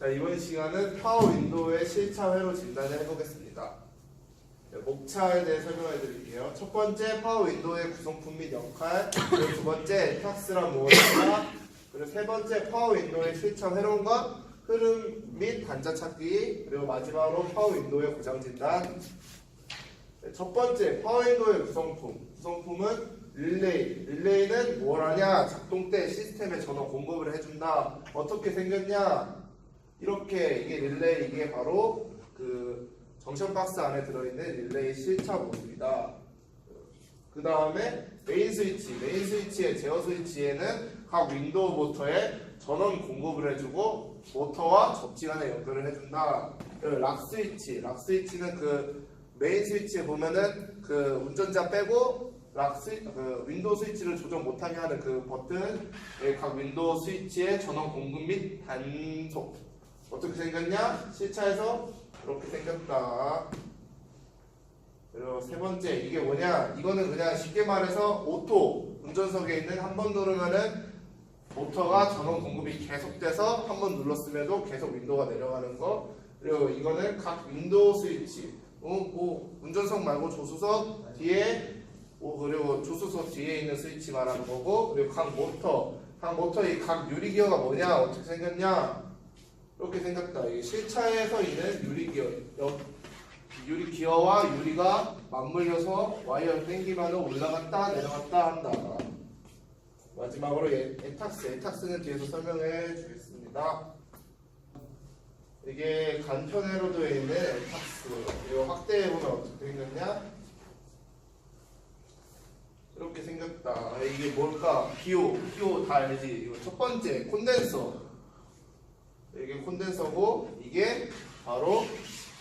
자, 이번 시간은 파워 윈도우의 실차 회로 진단을 해보겠습니다. 네, 목차에 대해 설명해 드릴게요. 첫 번째, 파워 윈도우의 구성품 및 역할, 그리고 두 번째, 탁스란 무엇인가, 그리고 세 번째, 파워 윈도우의 실차 회로과 흐름 및 단자 찾기, 그리고 마지막으로 파워 윈도우의 고장 진단. 네, 첫 번째, 파워 윈도우의 구성품. 구성품은 릴레이. 릴레이는 뭘 하냐? 작동 때 시스템에 전원 공급을 해준다. 어떻게 생겼냐? 이렇게 이게 릴레이 이게 바로 그 정션 박스 안에 들어있는 릴레이 실차 모습이다. 그 다음에 메인 스위치, 메인 스위치의 제어 스위치에는 각 윈도우 모터에 전원 공급을 해주고 모터와 접지 간에 연결을 해준다. 그리고 락 스위치, 락 스위치는 그 메인 스위치에 보면은 그 운전자 빼고 락 스위, 그 윈도우 스위치를 조정 못하게 하는 그 버튼, 예, 각 윈도우 스위치의 전원 공급 및 단속. 어떻게 생겼냐? 실차에서 이렇게 생겼다. 그리고 세 번째 이게 뭐냐? 이거는 그냥 쉽게 말해서 오토 운전석에 있는 한 번 누르면은 모터가 전원 공급이 계속돼서 한 번 눌렀음에도 계속 윈도우가 내려가는 거. 그리고 이거는 각 윈도우 스위치. 어, 뭐 운전석 말고 조수석 뒤에 오, 그리고 조수석 뒤에 있는 스위치 말하는 거고 그리고 각 모터 각 모터 이 각 유리 기어가 뭐냐 어떻게 생겼냐 이렇게 생겼다. 이게 실차에서 있는 유리 기어 옆 유리 기어와 유리가 맞물려서 와이어를 당기면 올라갔다 내려갔다 한다. 마지막으로 에- 에탁스, 에탁스는 뒤에서 설명해 주겠습니다. 이게 간편회로 되어 있는 에탁스. 이거 확대해 보면 어떻게 생겼냐? 이렇게 생겼다. 아, 이게 뭘까? 기호, 기호 다 알지? 이거 첫 번째 콘덴서. 이게 콘덴서고 이게 바로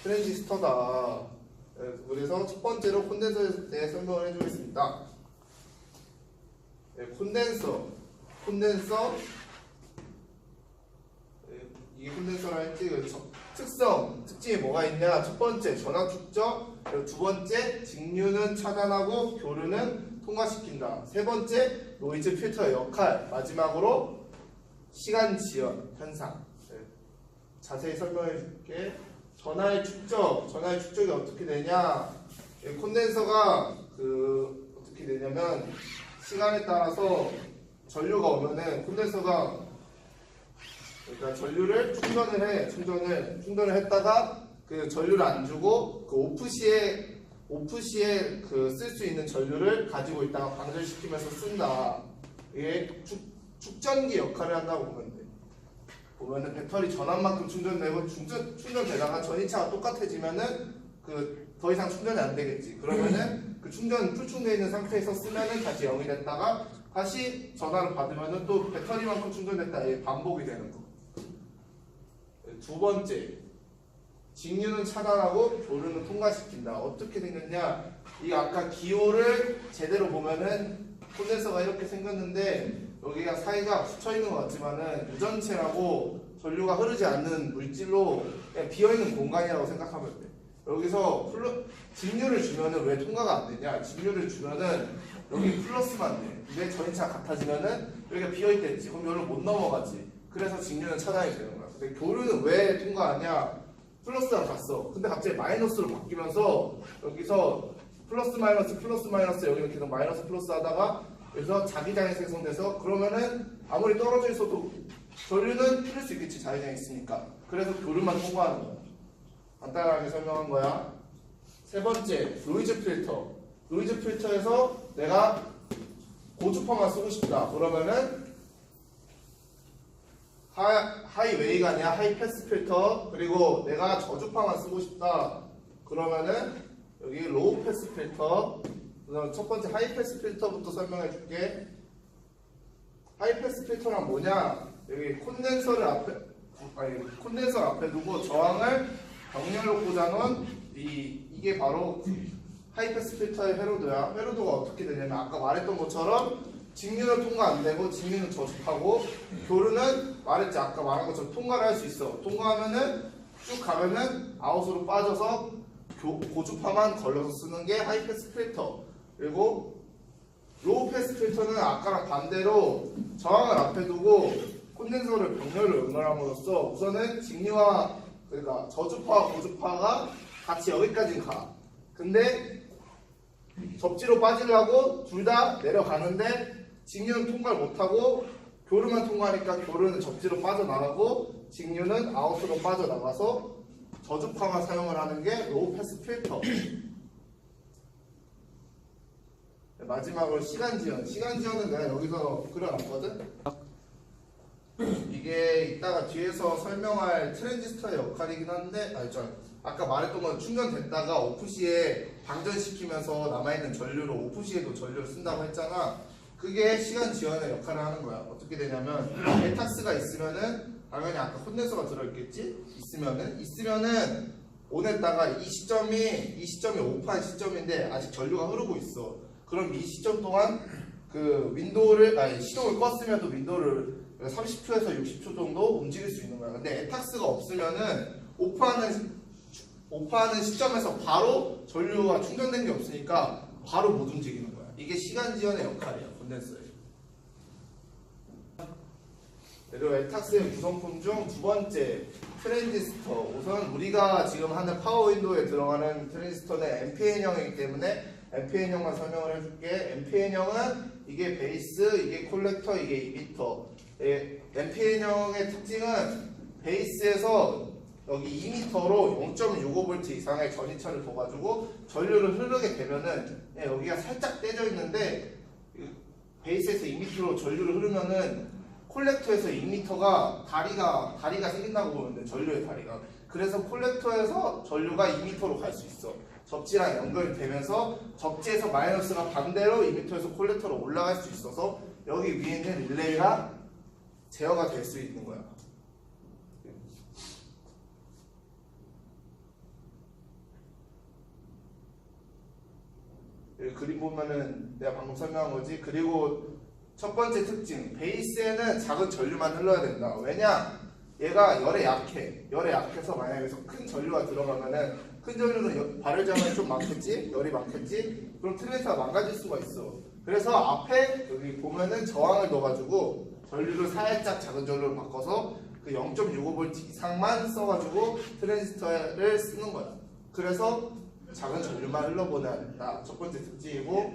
트랜지스터다. 네, 그래서 첫 번째로 콘덴서에 대해 설명을 해주겠습니다. 네, 콘덴서, 콘덴서, 네, 이게 콘덴서라 저- 특성, 특징이 뭐가 있냐? 첫 번째 전압 축적, 두 번째 직류는 차단하고 교류는 통과시킨다. 세 번째 노이즈 필터의 역할, 마지막으로 시간 지연 현상. 네, 자세히 설명해 줄게. 전하의 축적, 전하의 축적이 어떻게 되냐? 이 콘덴서가 그 어떻게 되냐면 시간에 따라서 전류가 오면은 콘덴서가 그러니까 전류를 충전을 해, 충전을 충전을 했다가 그 전류를 안 주고 그 오프 시에 오프 시에 그 쓸 수 있는 전류를 가지고 있다가 방전시키면서 쓴다. 이게 축, 축전기 역할을 한다고 보면 돼. 보면은 배터리 전압만큼 충전되고 충전 충전되다가 전이차가 똑같아지면은 그 더 이상 충전이 안 되겠지. 그러면은 그 충전 풀충돼 있는 상태에서 쓰면은 다시 0이 됐다가 다시 전화를 받으면은 또 배터리만큼 충전됐다. 이게 반복이 되는 거. 두 번째 직류는 차단하고 교류는 통과시킨다. 어떻게 생겼냐? 이 아까 기호를 제대로 보면은 콘덴서가 이렇게 생겼는데 여기가 사이가 붙여 있는 것 같지만은 유전체라고 전류가 흐르지 않는 물질로 비어 있는 공간이라고 생각하면 돼. 여기서 플러, 직류를 주면은 왜 통과가 안 되냐? 직류를 주면은 여기 플러스만 돼. 근데 전이차 같아지면은 여기가 비어 있댔지. 그럼 여기로 못 넘어가지. 그래서 직류는 차단이 되는 거야. 근데 교류는 왜 통과하냐? 플러스가 갔어. 근데 갑자기 마이너스로 바뀌면서 여기서 플러스 마이너스 플러스 마이너스 여기는 계속 마이너스 플러스 하다가 여기서 자기장이 생성돼서 그러면은 아무리 떨어져 있어도 전류는 풀릴 수 있겠지 자기장이 있으니까. 그래서 교류만 통과하는 거야. 간단하게 설명한 거야. 세 번째 노이즈 필터. 노이즈 필터에서 내가 고주파만 쓰고 싶다. 그러면은 하, 하이웨이가 아니라 하이패스 필터 그리고 내가 저주파만 쓰고 싶다 그러면은 여기 로우 패스 필터 그다음 첫 번째 하이 패스 필터부터 설명해 줄게. 하이 패스 필터란 뭐냐? 여기 콘덴서를 앞에 아니 콘덴서 앞에 두고 저항을 병렬로 꽂아놓은 이 이게 바로 하이 패스 필터의 회로도야. 회로도가 어떻게 되냐면 아까 말했던 것처럼 직류는 통과 안 되고 직류는 저주파고 교류는 말했지. 아까 말한 것처럼 통과를 할 수 있어. 통과하면은 쭉 가면은 아웃으로 빠져서 교- 고주파만 걸려서 쓰는 게 하이패스 필터 그리고 로우 패스 필터는 아까랑 반대로 저항을 앞에 두고 콘덴서를 병렬로 연결함으로써 우선은 직류와 그러니까 저주파와 고주파가 같이 여기까지 가. 근데 접지로 빠지려고 둘 다 내려가는데 직류는 통과를 못하고 교류만 통과하니까 교류는 접지로 빠져나가고 직류는 아웃으로 빠져나가서 저주파만 사용을 하는 게 로우 패스 필터. 네, 마지막으로 시간 지연. 시간 지연은 내가 여기서 그려놨거든. 이게 이따가 뒤에서 설명할 트랜지스터의 역할이긴 한데, 아니 저 아까 말했던 건 충전됐다가 오프시에 방전시키면서 남아있는 전류로 오프시에도 전류를 쓴다고 했잖아. 그게 시간 지연의 역할을 하는 거야. 어떻게 되냐면 에탁스가 있으면은 당연히 아까 콘덴서가 들어있겠지? 있으면은 있으면은 온에다가 이 시점이 이 시점이 오프한 시점인데 아직 전류가 흐르고 있어. 그럼 이 시점 동안 그 윈도우를 아니 시동을 껐으면도 윈도우를 30초에서 60초 정도 움직일 수 있는 거야. 근데 에탁스가 없으면은 오프하는 오프하는 시점에서 바로 전류가 충전된 게 없으니까 바로 못 움직이는 거야. 이게 시간 지연의 역할이야, 콘덴서의. 그리고 에탁스의 구성품 중 두 번째 트랜지스터. 우선 우리가 지금 하는 파워 윈도우에 들어가는 트랜지스터는 NPN형이기 때문에 NPN형만 설명을 해줄게. NPN형은 이게 베이스, 이게 콜렉터, 이게 이미터. 예, NPN형의 특징은 베이스에서 여기 2m로 0.65V 이상의 전이차를 둬가지고 전류를 흐르게 되면은 예, 여기가 살짝 떼져 있는데 이 베이스에서 2m로 전류를 흐르면은 콜렉터에서 2m가 다리가 다리가 생긴다고 돼 전류의 다리가 그래서 콜렉터에서 전류가 2m로 갈 수 있어 접지랑 연결이 되면서 접지에서 마이너스가 반대로 2m에서 콜렉터로 올라갈 수 있어서 여기 위에 있는 릴레이가 제어가 될 수 있는 거야. 여기 그림 보면은 내가 방금 설명한 거지. 그리고 첫 번째 특징, 베이스에는 작은 전류만 흘러야 된다. 왜냐? 얘가 열에 약해. 열에 약해서 만약에 여기서 큰 전류가 들어가면은 큰 전류는 여- 발열장이 좀 많겠지? 열이 많겠지? 그럼 트랜스가 망가질 수가 있어. 그래서 앞에 여기 보면은 저항을 넣어가지고 전류를 살짝 작은 전류로 바꿔서 그 0.65V 이상만 써가지고 트랜지스터를 쓰는 거야. 그래서 작은 전류만 흘러보내야 된다. 첫 번째 특징이고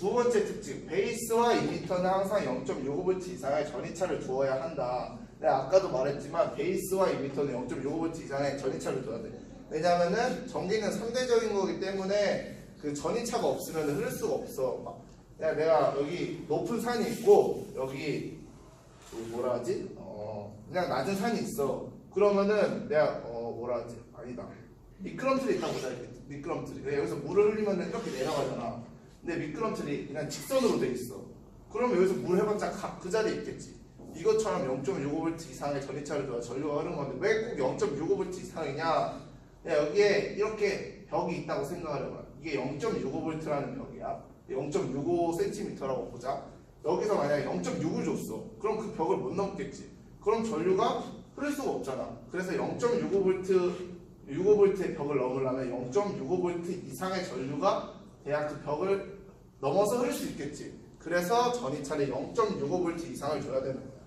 두 번째 특징, 베이스와 이미터는 항상 0.65V 이상의 전이차를 두어야 한다. 내가 아까도 말했지만 베이스와 이미터는 0.65V 이상의 전이차를 둬야 돼. 왜냐하면은 전기는 상대적인 거기 때문에 그 전이차가 없으면 흐를 수가 없어. 막 내가, 여기 높은 산이 있고 여기 그 뭐라 하지? 어 그냥 낮은 산이 있어. 그러면은 내가 어 뭐라 하지? 아니다. 미끄럼틀이 있다고. 이렇게. 미끄럼틀이. 여기서 물을 흘리면 이렇게 내려가잖아. 근데 미끄럼틀이 그냥 직선으로 돼 있어. 그러면 여기서 물 해봤자 가- 그 자리에 있겠지. 이것처럼 0.65V 이상의 전이차를 둬야 전류가 흐르는 건데 왜 꼭 0.65V 이상이냐? 야, 여기에 이렇게 벽이 있다고 해봐. 이게 0.65V라는 벽이야. 0.65cm라고 보자. 여기서 만약에 0.6을 줬어. 그럼 그 벽을 못 넘겠지. 그럼 전류가 흐를 수가 없잖아. 그래서 0.65V 65V의 벽을 넘으려면 0.65V 이상의 전류가 돼야 그 벽을 넘어서 흐를 수 있겠지. 그래서 전이차를 0.65V 이상을 줘야 되는 거야.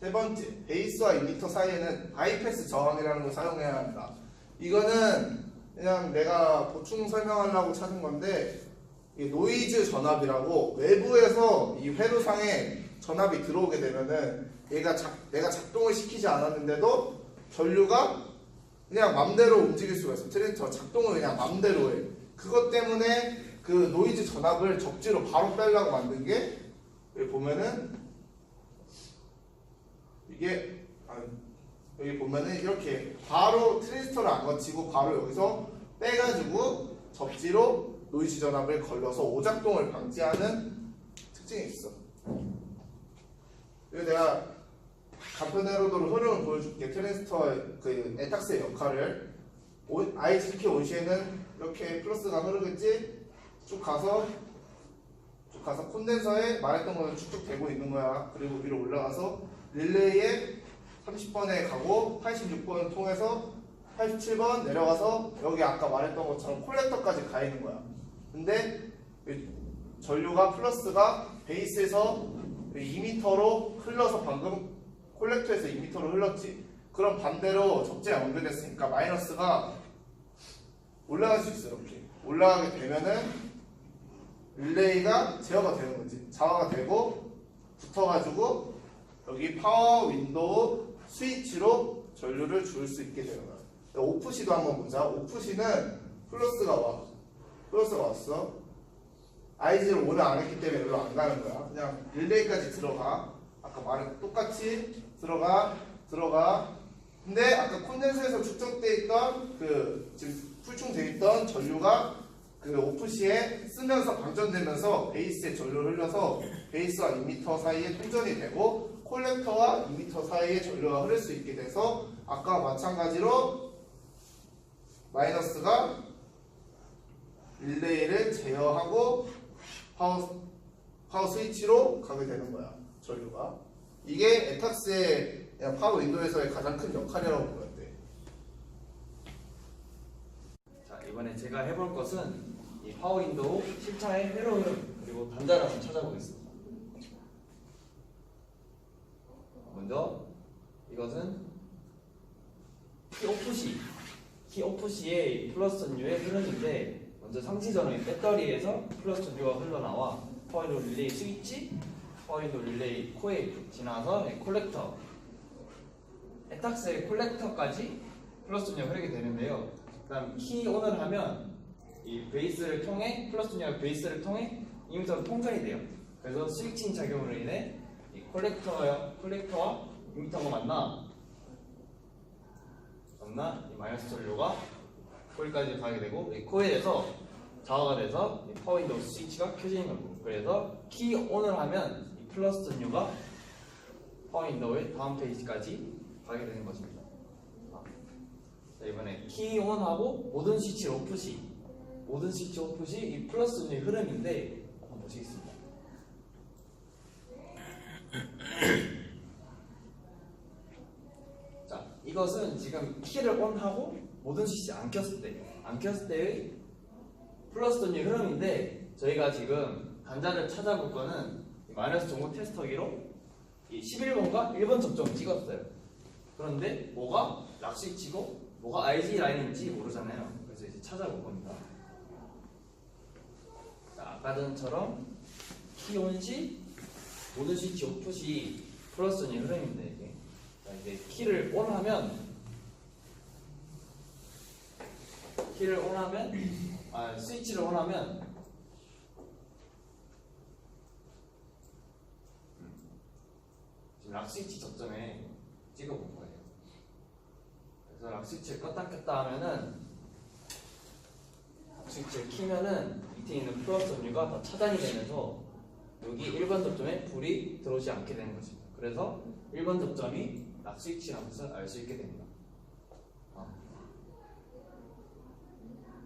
세 번째, 베이스와 이미터 사이에는 바이패스 저항이라는 걸 사용해야 한다. 이거는 그냥 내가 보충 설명하려고 찾은 건데 이 노이즈 전압이라고 외부에서 이 회로상에 전압이 들어오게 되면은 얘가 작, 내가 작동을 시키지 않았는데도 전류가 그냥 맘대로 움직일 수가 있어. 트랜지스터 작동을 그냥 맘대로 해. 그것 때문에 그 노이즈 전압을 적지로 바로 빼려고 만든 게 여기 보면은 이게 아, 여기 보면은 이렇게 바로 트랜지스터를 안 거치고 바로 여기서 빼가지고 접지로 노이즈 전압을 걸러서 오작동을 방지하는 특징이 있어. 그리고 내가 간편회로도로 흐름을 보여줄게. 트랜지스터의 그 에탁스의 역할을 온- IGK 온시에는 이렇게 플러스가 흐르겠지? 쭉 가서 쭉 가서 콘덴서에 말했던 거는 쭉쭉 되고 있는 거야. 그리고 위로 올라가서 릴레이에 30번에 가고 86번 통해서 87번 내려가서 여기 아까 말했던 것처럼 콜렉터까지 가 있는 거야. 근데 전류가 플러스가 베이스에서 2m로 흘러서 방금 콜렉터에서 2m로 흘렀지. 그럼 반대로 적재에 연결됐으니까 마이너스가 올라갈 수 있어 이렇게. 올라가게 되면은 릴레이가 제어가 되는 거지. 자화가 되고 붙어가지고 여기 파워 윈도우 스위치로 전류를 줄 수 있게 되는 거야. 오프시도 한번 보자. 오프시는 플러스가 와. 플러스가 왔어. IG를 오늘 안 했기 때문에 여기로 안 가는 거야. 그냥 릴레이까지 들어가. 아까 말했 똑같이 들어가, 들어가. 근데 아까 콘덴서에서 축적돼 있던 그 지금 풀충돼 있던 전류가 그 오프시에 쓰면서 방전되면서 베이스에 전류를 흘려서 베이스와 2m 사이에 통전이 되고 콜렉터와 2m 사이에 전류가 흐를 수 있게 돼서 아까 마찬가지로 마이너스가 릴레이를 제어하고 파워, 파워 스위치로 가게 되는 거야 전류가 이게 에탁스의 파워 윈도우에서의 가장 큰 역할이라고 보면 돼 자 이번에 제가 해볼 것은 이 파워 윈도우 10차의 회로 흐름 그리고 한번 찾아보겠습니다. 먼저 이것은 키 오프시 키 오프시의 플러스 전류의 흐름인데 먼저 상시전의 배터리에서 플러스 전류가 흘러나와 파워 윈도우 릴레이 스위치 윈도우 릴레이 코일 지나서 이 콜렉터 에탁스의 콜렉터까지 플러스 전류가 흐르게 되는데요. 그다음 키 온을 하면 이 베이스를 통해 플러스 전류가 베이스를 통해 이미터로 통전이 돼요. 그래서 스위칭 작용으로 인해 이 콜렉터와 콜렉터와 이미터가 만나 만나 이 마이너스 전류가 코일까지 가게 되고 이 코일에서 자화가 돼서 이 파워 윈도우 스위치가 켜지는 거고 그래서 키 온을 하면 이 플러스 전류가 윈도우의 다음 페이지까지 가게 되는 것입니다. 자, 이번에 키 온하고 모든 스위치 오프 시 모든 스위치 오프 시 이 플러스 전류의 흐름인데 한번 보시겠습니다. 자, 이것은 지금 키를 온하고 모든 스위치 안 켰을 때, 안 켰을 때의 플러스 전류의 흐름인데 저희가 지금 단자를 찾아볼 거는 이 마이너스 정보 테스터기로 이 11번과 1번 접점을 찍었어요. 그런데 뭐가 락 스위치고 뭐가 IG 라인인지 모르잖아요. 그래서 이제 찾아볼 겁니다. 자, 아까 전처럼 키 온시 모든 스위치 오프시 플러스 전의 흐름인데 이게 자, 이제 키를 온하면 키를 온하면 아 스위치를 온하면 음, 지금 락 스위치 접점에 찍어본 거예요. 그래서 락 스위치를 껐다 켰다 하면은 락 스위치를 키면은 밑에 있는 플러스 전류가 다 차단이 되면서 여기 1번 접점에 불이 들어오지 않게 되는 것입니다. 그래서 1번 접점이 락 스위치라는 것을 알 수 있게 됩니다. 어.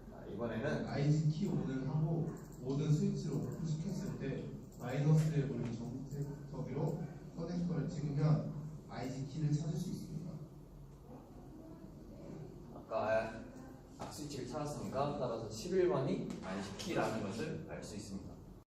자, 이번에는 IG 키 온을 하고 모든 스위치를 오픈시켰을 때 마이너스에 걸린 전구터기로 커넥터를 찍으면 IG 키를 찾을 수 있습니다. 아까 락 스위치를 찾았으니까 따라서 11번이 IC키라는 것을 알 수 있습니다.